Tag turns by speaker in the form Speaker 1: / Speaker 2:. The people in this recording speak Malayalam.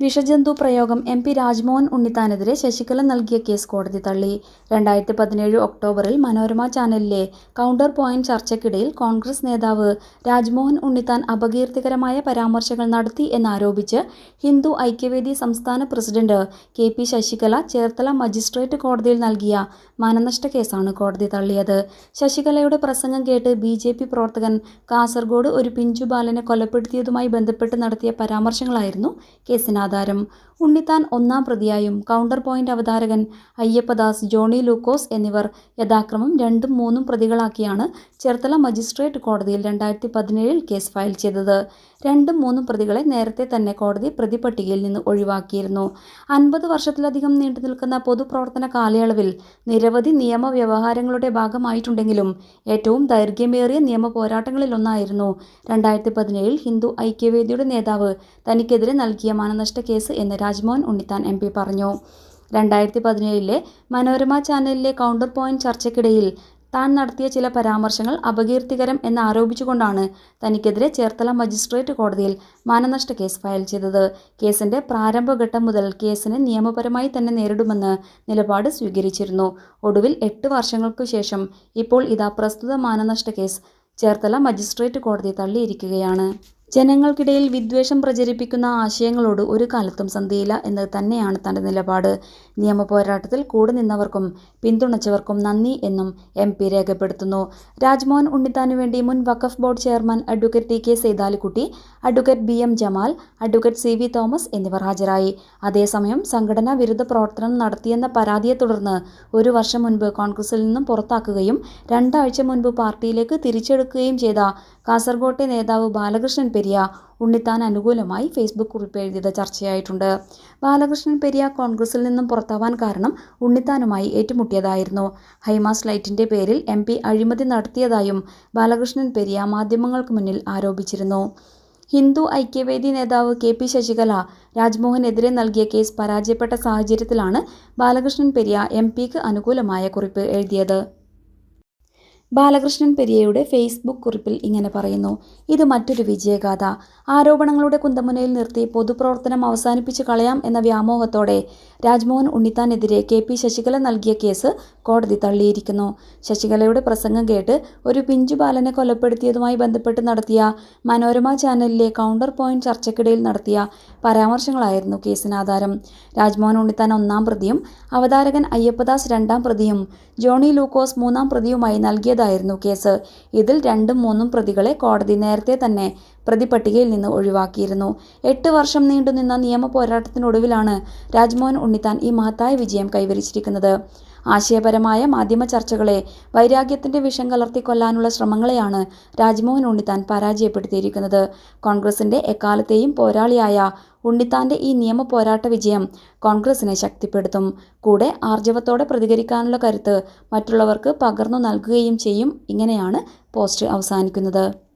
Speaker 1: വിഷജന്തു പ്രയോഗം എം പി രാജ്മോഹൻ ഉണ്ണിത്താനെതിരെ ശശികല നൽകിയ കേസ് കോടതി തള്ളി. രണ്ടായിരത്തി പതിനേഴ് ഒക്ടോബറിൽ മനോരമ ചാനലിലെ കൗണ്ടർ പോയിന്റ് ചർച്ചയ്ക്കിടയിൽ കോൺഗ്രസ് നേതാവ് രാജ്മോഹൻ ഉണ്ണിത്താൻ അപകീർത്തികരമായ പരാമർശങ്ങൾ നടത്തി എന്നാരോപിച്ച് ഹിന്ദു ഐക്യവേദി സംസ്ഥാന president K P Sasikala Cherthala magistrate കോടതിയിൽ നൽകിയ മാനനഷ്ട കേസാണ് കോടതി തള്ളിയത്. ശശികലയുടെ പ്രസംഗം കേട്ട് ബി ജെ പി പ്രവർത്തകൻ കാസർഗോഡ് ഒരു പിഞ്ചു ബാലനെ കൊലപ്പെടുത്തിയതുമായി ബന്ധപ്പെട്ട് നടത്തിയ പരാമർശങ്ങളായിരുന്നു കേസിനാധാരം ഉണ്ണിത്താൻ ഒന്നാം പ്രതിയായും കൗണ്ടർ പോയിന്റ് അവതാരകൻ അയ്യപ്പദാസ് ജോണി ലൂക്കോസ് എന്നിവർ യഥാക്രമം രണ്ടും മൂന്നും പ്രതികളാക്കിയാണ് ചേർത്തല മജിസ്ട്രേറ്റ് കോടതിയിൽ രണ്ടായിരത്തി പതിനേഴിൽ കേസ് ഫയൽ ചെയ്തത്. രണ്ടും മൂന്നും പ്രതികളെ നേരത്തെ തന്നെ കോടതി പ്രതിപട്ടികയിൽ നിന്ന് ഒഴിവാക്കിയിരുന്നു. അൻപത് വർഷത്തിലധികം നീണ്ടു നിൽക്കുന്ന പൊതുപ്രവർത്തന കാലയളവിൽ നിരവധി നിയമവ്യവഹാരങ്ങളുടെ ഭാഗമായിട്ടുണ്ടെങ്കിലും ഏറ്റവും ദൈർഘ്യമേറിയ നിയമ പോരാട്ടങ്ങളിലൊന്നായിരുന്നു രണ്ടായിരത്തി പതിനേഴിൽ ഹിന്ദു ഐക്യവേദിയുടെ നേതാവ് തനിക്കെതിരെ നൽകിയ മാനനഷ്ട കേസ് എന്ന് രാജ്മോഹൻ ഉണ്ണിത്താൻ എം പറഞ്ഞു. രണ്ടായിരത്തി പതിനേഴിലെ മനോരമ ചാനലിലെ കൗണ്ടർ പോയിന്റ് ചർച്ചയ്ക്കിടയിൽ താൻ നടത്തിയ ചില പരാമർശങ്ങൾ അപകീർത്തികരം എന്നാരോപിച്ചുകൊണ്ടാണ് തനിക്കെതിരെ ചേർത്തല മജിസ്ട്രേറ്റ് കോടതിയിൽ മാനനഷ്ട കേസ് ഫയൽ ചെയ്തത്. കേസിന്റെ പ്രാരംഭഘട്ടം മുതൽ കേസിനെ നിയമപരമായി തന്നെ നേരിടുമെന്ന് നിലപാട് സ്വീകരിച്ചിരുന്നു. ഒടുവിൽ എട്ട് വർഷങ്ങൾക്കു ശേഷം ഇപ്പോൾ ഇതാ പ്രസ്തുത മാനനഷ്ട കേസ് ചേർത്തല മജിസ്ട്രേറ്റ് കോടതി തള്ളിയിരിക്കുകയാണ്. ജനങ്ങൾക്കിടയിൽ വിദ്വേഷം പ്രചരിപ്പിക്കുന്ന ആശയങ്ങളോട് ഒരു കാലത്തും സന്ധിയില്ല എന്നത് തന്നെയാണ് തന്റെ നിലപാട്. നിയമപോരാട്ടത്തിൽ കൂടെ നിന്നവർക്കും പിന്തുണച്ചവർക്കും നന്ദി എന്നും എം പി രേഖപ്പെടുത്തുന്നു. രാജ്മോഹൻ ഉണ്ണിത്താനു വേണ്ടി മുൻ വഖഫ് board chairman advocate T K Saithalikutty advocate B M Jamal advocate C V Thomas എന്നിവർ ഹാജരായി. അതേസമയം സംഘടനാ വിരുദ്ധ പ്രവർത്തനം നടത്തിയെന്ന പരാതിയെ തുടർന്ന് ഒരു വർഷം മുൻപ് കോൺഗ്രസിൽ നിന്നും പുറത്താക്കുകയും രണ്ടാഴ്ച മുൻപ് പാർട്ടിയിലേക്ക് തിരിച്ചെടുക്കുകയും ചെയ്ത കാസർകോട്ടെ നേതാവ് ബാലകൃഷ്ണൻ പെരിയ ഉണ്ണിത്താൻ അനുകൂലമായി ഫേസ്ബുക്ക് കുറിപ്പ് എഴുതിയത് ചർച്ചയായിട്ടുണ്ട്. ബാലകൃഷ്ണൻ പെരിയ കോൺഗ്രസിൽ നിന്നും പുറത്താവാൻ കാരണം ഉണ്ണിത്താനുമായി ഏറ്റുമുട്ടിയതായിരുന്നു. ഹൈമാസ് ലൈറ്റിന്റെ പേരിൽ എം അഴിമതി നടത്തിയതായും ബാലകൃഷ്ണൻ പെരിയ മാധ്യമങ്ങൾക്ക് മുന്നിൽ ആരോപിച്ചിരുന്നു. ഹിന്ദു ഐക്യവേദി നേതാവ് കെ പി ശശികല രാജ്മോഹനെതിരെ നൽകിയ കേസ് പരാജയപ്പെട്ട സാഹചര്യത്തിലാണ് ബാലകൃഷ്ണൻ പെരിയ എം പിക്ക് അനുകൂലമായ കുറിപ്പ് എഴുതിയത്. ബാലകൃഷ്ണൻ പെരിയയുടെ ഫേസ്ബുക്ക് കുറിപ്പിൽ ഇങ്ങനെ പറയുന്നു. ഇത് മറ്റൊരു വിജയഗാഥ. ആരോപണങ്ങളുടെ കുന്തമുനയിൽ നിർത്തി പൊതുപ്രവർത്തനം അവസാനിപ്പിച്ച് കളയാം എന്ന വ്യാമോഹത്തോടെ രാജ്മോഹൻ ഉണ്ണിത്താനെതിരെ കെ പി ശശികല നൽകിയ കേസ് കോടതി തള്ളിയിരിക്കുന്നു. ശശികലയുടെ പ്രസംഗം കേട്ട് ഒരു പിഞ്ചു ബാലനെ കൊലപ്പെടുത്തിയതുമായി ബന്ധപ്പെട്ട് നടത്തിയ മനോരമ ചാനലിലെ കൗണ്ടർ പോയിന്റ് ചർച്ചയ്ക്കിടയിൽ നടത്തിയ പരാമർശങ്ങളായിരുന്നു കേസിന് ആധാരം. രാജ്മോഹൻ ഉണ്ണിത്താൻ ഒന്നാം പ്രതിയും അവതാരകൻ അയ്യപ്പദാസ് രണ്ടാം പ്രതിയും ജോണി ലൂക്കോസ് മൂന്നാം പ്രതിയുമായി നൽകിയതായിരുന്നു കേസ്. ഇതിൽ രണ്ടും മൂന്നും പ്രതികളെ കോടതി നേരത്തെ തന്നെ പ്രതിപട്ടികയിൽ നിന്ന് ഒഴിവാക്കിയിരുന്നു. എട്ട് വർഷം നീണ്ടുനിന്ന നിയമ പോരാട്ടത്തിനൊടുവിലാണ് രാജ്മോഹൻ ഉണ്ണിത്താൻ ഈ മഹത്തായ വിജയം കൈവരിച്ചിരിക്കുന്നത്. ആശയപരമായ മാധ്യമ ചർച്ചകളെ വൈരാഗ്യത്തിന്റെ വിഷം കലർത്തിക്കൊല്ലാനുള്ള ശ്രമങ്ങളെയാണ് രാജ്മോഹൻ ഉണ്ണിത്താൻ പരാജയപ്പെടുത്തിയിരിക്കുന്നത്. കോൺഗ്രസിന്റെ എക്കാലത്തെയും പോരാളിയായ ഉണ്ണിത്താന്റെ ഈ നിയമ പോരാട്ട വിജയം കോൺഗ്രസിനെ ശക്തിപ്പെടുത്തും. കൂടെ ആർജവത്തോടെ പ്രതികരിക്കാനുള്ള കരുത്ത് മറ്റുള്ളവർക്ക് പകർന്നു നൽകുകയും ചെയ്യും. ഇങ്ങനെയാണ് പോസ്റ്റ് അവസാനിക്കുന്നത്.